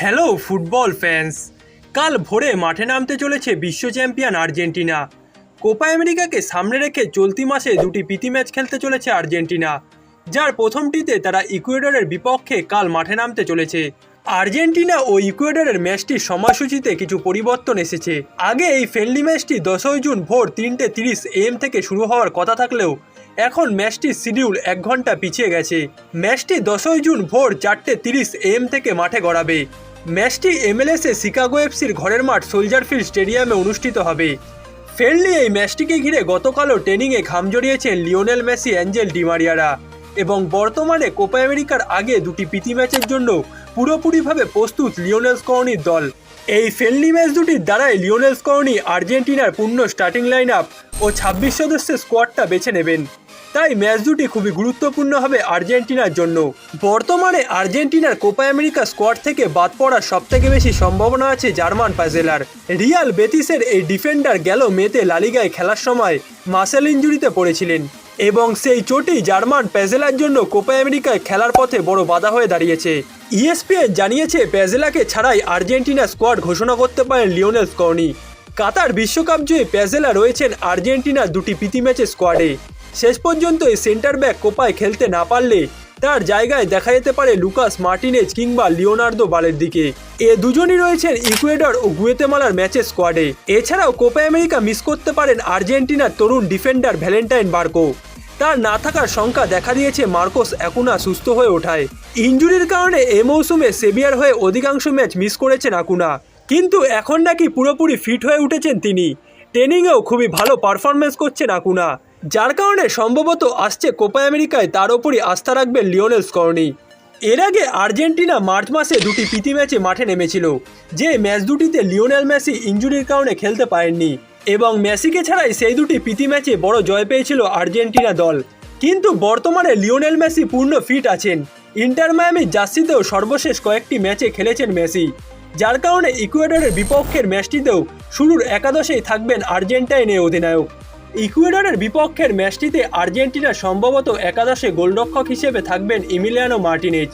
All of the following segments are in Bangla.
হ্যালো ফুটবল ফ্যান্স কাল ভোরে মাঠে নামতে চলেছে বিশ্ব চ্যাম্পিয়ন আর্জেন্টিনা। কোপা আমেরিকাকে সামনে রেখে চলতি মাসে দুটি প্রীতি ম্যাচ খেলতে চলেছে আর্জেন্টিনা। যার প্রথমটিতে তারা ইকুয়েডরের বিপক্ষে কাল মাঠে নামতে চলেছে। আর্জেন্টিনা ও ইকুয়েডরের ম্যাচটির সময়সূচিতে কিছু পরিবর্তন এসেছে। আগে এই ফ্রেন্ডলি ম্যাচটি দশই জুন ভোর তিনটে তিরিশ এম থেকে শুরু হওয়ার কথা থাকলেও, এখন ম্যাচটির শিডিউল এক ঘণ্টা পিছিয়ে গেছে। ম্যাচটি দশই জুন ভোর চারটে তিরিশ এম থেকে মাঠে গড়াবে। ম্যাচটি এমএলএসে শিকাগো এফসির ঘরের মাঠ সোলজার ফিল্ড স্টেডিয়ামে অনুষ্ঠিত হবে। ফেরলি এই ম্যাচটিকে ঘিরে গতকালও ট্রেনিংয়ে ঘাম জড়িয়েছেন লিওনেল মেসি, অ্যাঞ্জেল ডিমারিয়ারা এবং বর্তমানে কোপা আমেরিকার আগে দুটি প্রীতি ম্যাচের জন্য পুরোপুরিভাবে প্রস্তুত লিওনেল স্কর্নির দল। এই ফ্রেন্ডলি ম্যাচ দুটির দ্বারাই লিওনেল স্কর্নি আর্জেন্টিনার পূর্ণ স্টার্টিং লাইন আপ ও ছাব্বিশ সদস্যের স্কোয়াডটা বেছে নেবেন। তাই ম্যাচ দুটি খুবই গুরুত্বপূর্ণ হবে আর্জেন্টিনার জন্য। বর্তমানে আর্জেন্টিনার কোপা আমেরিকা স্কোয়াড থেকে বাদ পড়ার সবথেকে বেশি সম্ভাবনা আছে জার্মান পাজেলার। রিয়াল বেতিসের এই ডিফেন্ডার গেল মেতে লালিগায় খেলার সময় মাসেল ইঞ্জুরিতে পড়েছিলেন। এবং সেই চোটই জার্মান প্যাজেলার জন্য কোপা আমেরিকায় খেলার পথে বড় বাধা হয়ে দাঁড়িয়েছে। ইএসপিএন জানিয়েছে প্যাজেলাকে ছাড়াই আর্জেন্টিনা স্কোয়াড ঘোষণা করতে পারেন লিওনেল স্কর্নি কাতার বিশ্বকাপ জয়ী প্যাজেলা রয়েছেন আর্জেন্টিনার দুটি প্রীতি ম্যাচের স্কোয়াডে। শেষ পর্যন্ত এই সেন্টার ব্যাক কোপায় খেলতে না পারলে তার জায়গায় দেখা যেতে পারে লুকাস মার্টিনেজ কিংবা লিওনার্দো বালের দিকে। এ দুজনই রয়েছেন ইকুয়েডর ও গুয়েতেমালার ম্যাচের স্কোয়াডে। এছাড়াও কোপা আমেরিকা মিস করতে পারেন আর্জেন্টিনার তরুণ ডিফেন্ডার ভ্যালেন্টাইন বার্কো। তার না থাকার সংখ্যা দেখা দিয়েছে মার্কোস একুনা সুস্থ হয়ে ওঠায়। ইঞ্জুরির কারণে এ মৌসুমে সেভিয়ার হয়ে অধিকাংশ ম্যাচ মিস করেছেন আকুনা কিন্তু এখন নাকি পুরোপুরি ফিট হয়ে উঠেছেন তিনি। ট্রেনিংয়েও খুবই ভালো পারফরমেন্স করছেন আকুনা যার কারণে সম্ভবত আসছে কোপা আমেরিকায় তার ওপরই আস্থা রাখবেন লিওনেল স্কর্নি। এর আগে আর্জেন্টিনা মার্চ মাসে দুটি প্রীতি ম্যাচে মাঠে নেমেছিল, যে ম্যাচ দুটিতে লিওনেল মেসি ইঞ্জুরির কারণে খেলতে পারেননি। এবং মেসিকে ছাড়াই সেই দুটি প্রীতি ম্যাচে বড় জয় পেয়েছিল আর্জেন্টিনা দল। কিন্তু বর্তমানে লিওনেল মেসি পূর্ণ ফিট আছেন। ইন্টার মায়ামির জার্সিতেও সর্বশেষ কয়েকটি ম্যাচে খেলেছেন মেসি। যার কারণে ইকুয়েডরের বিপক্ষের ম্যাচটিতেও শুরুর একাদশেই থাকবেন আর্জেন্টাইনের অধিনায়ক। ইকুয়েডরের বিপক্ষের ম্যাচটিতে আর্জেন্টিনা সম্ভবত একাদশে গোলরক্ষক হিসেবে থাকবেন ইমিলিয়ানো মার্টিনেজ।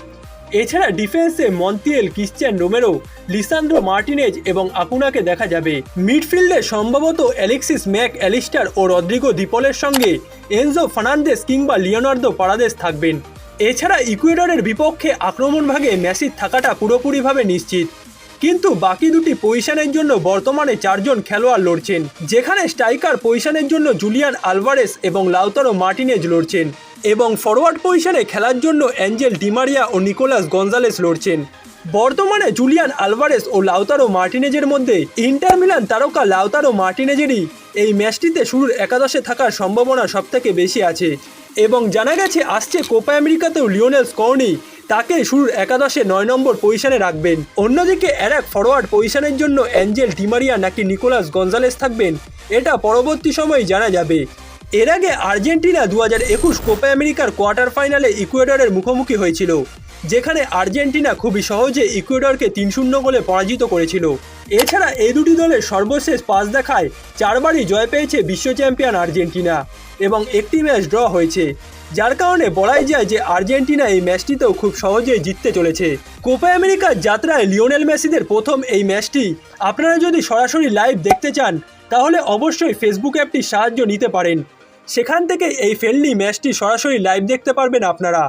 এছাড়া ডিফেন্সে Montiel Cristian Romero, Lisandro Martinez এবং আকুনাকে দেখা যাবে। মিডফিল্ডে সম্ভবত অ্যালেক্সিস ম্যাক, অ্যালিস্টার ও রদ্রিগো দিপলের সঙ্গে এনজো ফার্নান্দেস কিংবা লিওনার্দো পারাদেস থাকবেন। এছাড়া ইকুয়েডরের বিপক্ষে আক্রমণ ভাগে মেসির থাকাটা পুরোপুরিভাবে নিশ্চিত। কিন্তু বাকি দুটি পজিশনের জন্য বর্তমানে চারজন খেলোয়াড় লড়ছেন, যেখানে স্ট্রাইকার পজিশনের জন্য জুলিয়ান আলভারেস এবং লাউতারো মার্টিনেজ লড়ছেন। এবং ফরওয়ার্ড পজিশনে খেলার জন্য অ্যাঞ্জেল ডিমারিয়া ও নিকোলাস গঞ্জালেস লড়ছেন। বর্তমানে জুলিয়ান আলভারেস ও লাউতারো মার্টিনেজের মধ্যে ইন্টার মিলান তারকা লাউতারো মার্টিনেজেরই এই ম্যাচটিতে শুরুর একাদশে থাকার সম্ভাবনা সবথেকে বেশি আছে। এবং জানা গেছে, আসছে কোপা আমেরিকাতেও লিওনেল স্কর্নি তাকে শুরুর একাদশে নয় নম্বর পজিশনে রাখবেন। অন্যদিকে আর এক ফরওয়ার্ড পজিশনের জন্য অ্যাঞ্জেল ডিমারিয়া নাকি নিকোলাস গঞ্জালেস থাকবেন, এটা পরবর্তী সময়ে জানা যাবে। এর আগে আর্জেন্টিনা দু হাজার একুশ কোপা আমেরিকার কোয়ার্টার ফাইনালে ইকুয়েডরের মুখোমুখি হয়েছিল, যেখানে আর্জেন্টিনা খুবই সহজে ইকুয়েডরকে তিন শূন্য গোলে পরাজিত করেছিল। এছাড়া এই দুটি দলের সর্বশেষ পাস দেখায় চারবারই জয় পেয়েছে বিশ্ব চ্যাম্পিয়ন আর্জেন্টিনা এবং একটি ম্যাচ ড্র হয়েছে। যার কারণে বলাই যায় যে আর্জেন্টিনা এই ম্যাচটিতেও খুব সহজেই জিততে চলেছে। কোপা আমেরিকার যাত্রায় লিওনেল মেসিদের প্রথম এই ম্যাচটি, আপনারা যদি সরাসরি লাইভ দেখতে চান, তাহলে অবশ্যই ফেসবুক অ্যাপটির সাহায্য নিতে পারেন। সেখান থেকে এই ফ্রেন্ডলি ম্যাচটি সরাসরি লাইভ দেখতে পারবেন আপনারা।